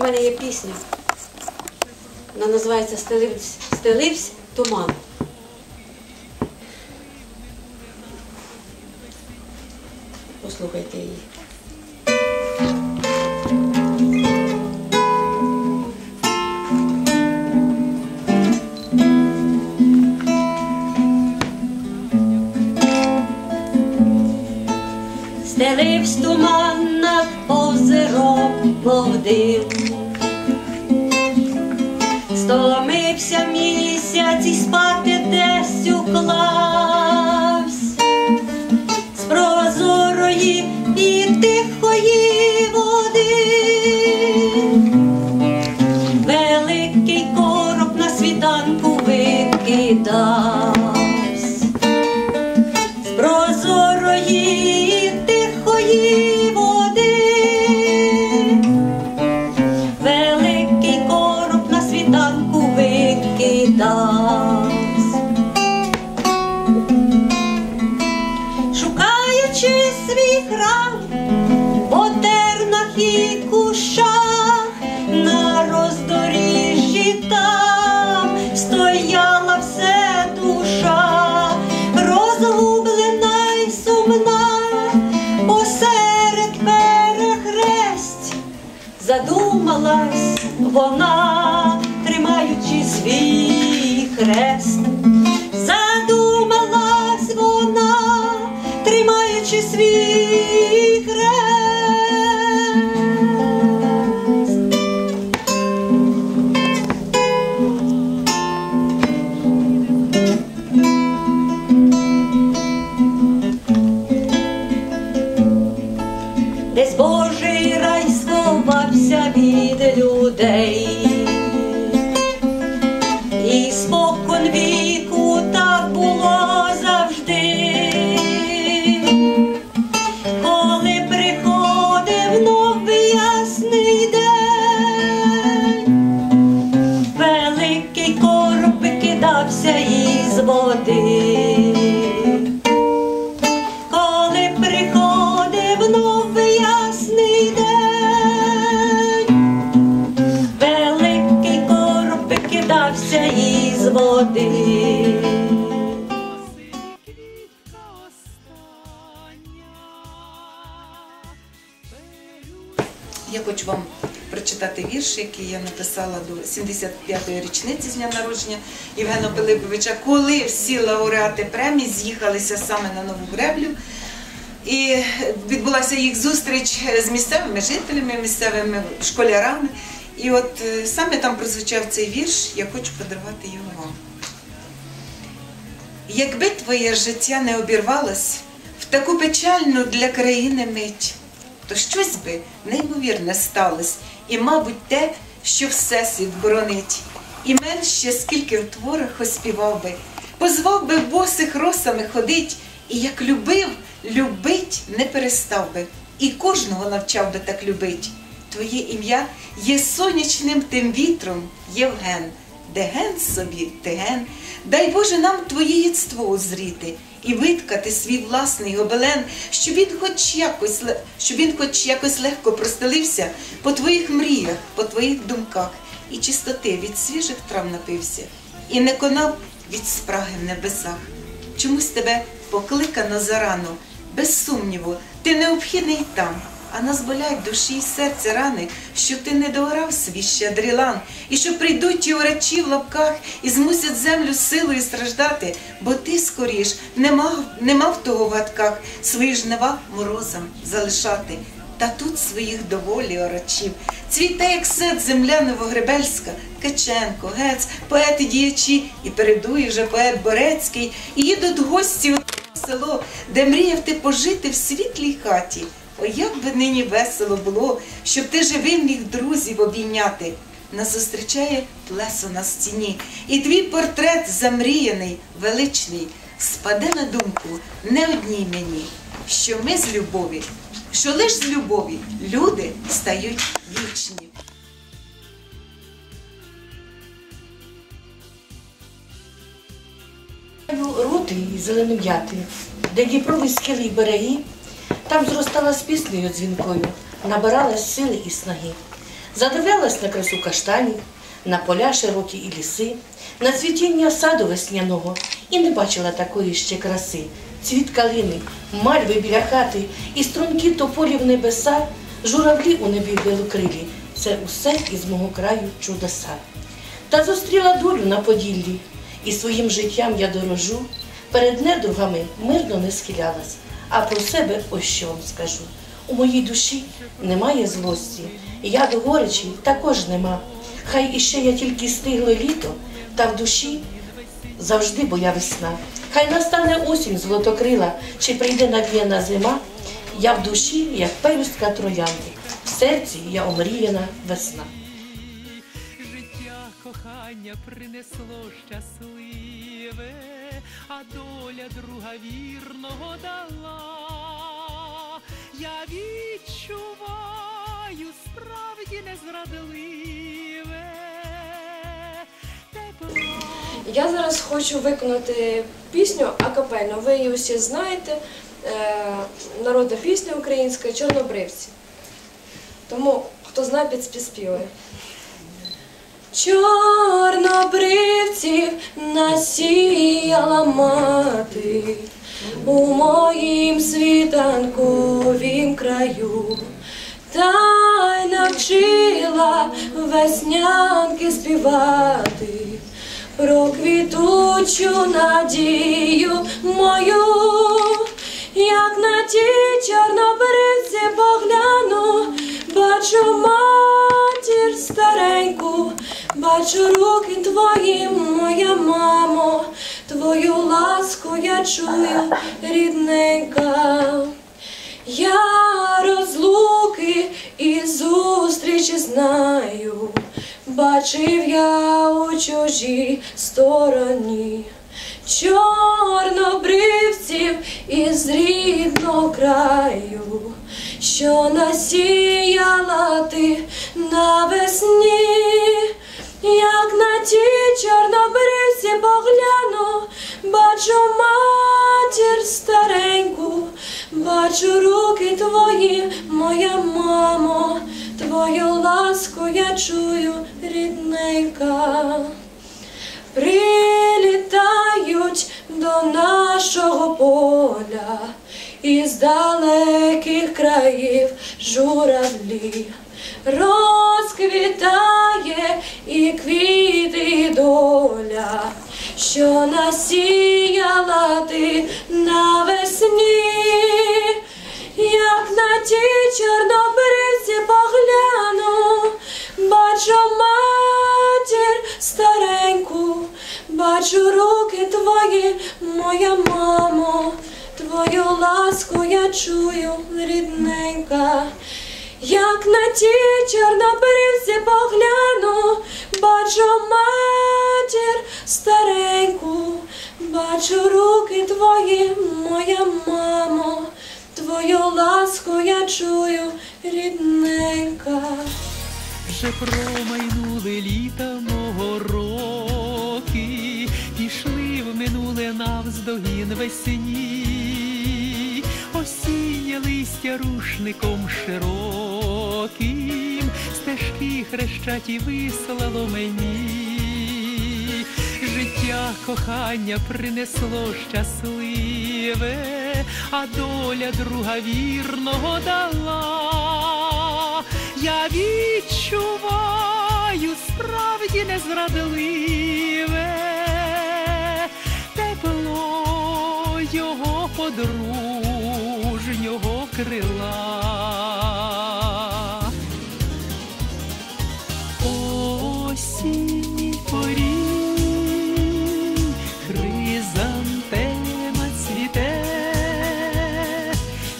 У мене є пісня. Вона називається Стеливсь, туман. Послухайте її. Стеливсь туман над озером, мов дим. Місяць і спати десь уклавсь з прозорої і тихої води. Великий короб на світанку викидавсь з прозорої вона, тримаючи свій хрест. Задумалась вона, тримаючи свій хрест. Десь Божий рай сховався від людей. Прочитати вірш, який я написала до 75-ї річниці з дня народження Євгена Пилиповича, коли всі лауреати премій з'їхалися саме на нову греблю. І відбулася їх зустріч з місцевими жителями, місцевими школярами. І от е, саме там прозвучав цей вірш, я хочу подарувати його вам. Якби твоє життя не обірвалось в таку печальну для країни мить, то щось би неймовірне сталося, і, мабуть, те, що всесвіт боронить. Імен ще скільки в творах оспівав би, позвав би босих росами ходить, і як любив, любить не перестав би, і кожного навчав би так любить. Твоє ім'я є сонячним тим вітром, Євген, де ген собі, ти ген. Дай Боже нам твоє єдство узріти і виткати свій власний гобелен, щоб він хоч якось, щоб він хоч якось легко простелився по твоїх мріях, по твоїх думках, і чистоти від свіжих трав напився, і не конав від спраги в небесах. Чомусь тебе покликано зарано, без сумніву, ти необхідний там. А нас болять душі і серце рани, що ти не доорав свій щедрий і що прийдуть ті орачі в лапках і змусять землю силою страждати, бо ти скоріш не мав, не мав того в гадках свої жнива морозом залишати. Та тут своїх доволі орачів. Цвіте, як сет земля Новогребельська, Каченко, Гец, поети діячі, і передує вже поет Борецький, і їдуть гості у село, де мріяв ти пожити в світлій хаті. Ой, як би нині весело було, щоб ти живим міг друзів обійняти. Нас зустрічає плесо на стіні, і твій портрет замріяний, величний, спаде на думку не одній мені, що ми з любові, що лиш з любові люди стають вічні. Рути і зеленов'яти, де Дніпрові й береги, там зростала з піснею дзвінкою, набиралась сили і снаги. Задивлялась на красу каштанів, на поля широкі і ліси, на цвітіння саду весняного і не бачила такої ще краси. Цвіт калини, мальви біля хати, і струнки тополі в небеса, журавлі у небі білокрилі. Це усе із мого краю чудеса. Та зустріла долю на Поділлі, і своїм життям я дорожу. Перед недругами мирно не схилялась, а про себе ось що вам скажу. У моїй душі немає злості, я до горечі також нема. Хай іще я тільки стигло літо, та в душі завжди боя весна. Хай настане осінь золотокрила, чи прийде навіяна зима. Я в душі, як пелюстка троянди, в серці я омріяна весна. життя кохання принесло щасливе, а доля друга вірного дала. Я відчуваю справді незрадливе. Я зараз хочу виконати пісню акапельно. Ви її усі знаєте. Е, народна пісня українська Чорнобривці. Тому хто знає, підспівує. Чорнобривців насіяла мати. У моїм світанковім краю, та й навчила веснянки співати. Про квітучу надію мою, як на ті чорнобривці погляну, бачу бачу руки твої, моя мамо, твою ласку я чую, рідненька. Я розлуки і зустрічі знаю, бачив я у чужій стороні чорнобривців із рідного краю, що насіяла ти навесні, як на ті чорнобривці погляну, бачу матір стареньку, бачу руки твої, моя мамо, твою ласку я чую, рідненька. Прилітають до нашого поля із далеких країв журавлі, розквітає і квіти доля, що насіяла ти навесні, як на ті чорнобривці погляну, бачу матір стареньку, бачу руки твої, моя мамо, твою ласку я чую, рідненька. Як на ті чорнобривці погляну, бачу матір стареньку, бачу руки твої, моя мамо, твою ласку я чую, рідненька. Вже промайнули літа мого роки, пішли в минуле навздогін весні, осіння листя рушником широким, стежки хрещаті вислало мені, життя кохання принесло щасливе, а доля друга вірного дала. Я відчуваю справді незрадливе, тепло його подруг. Нього крила.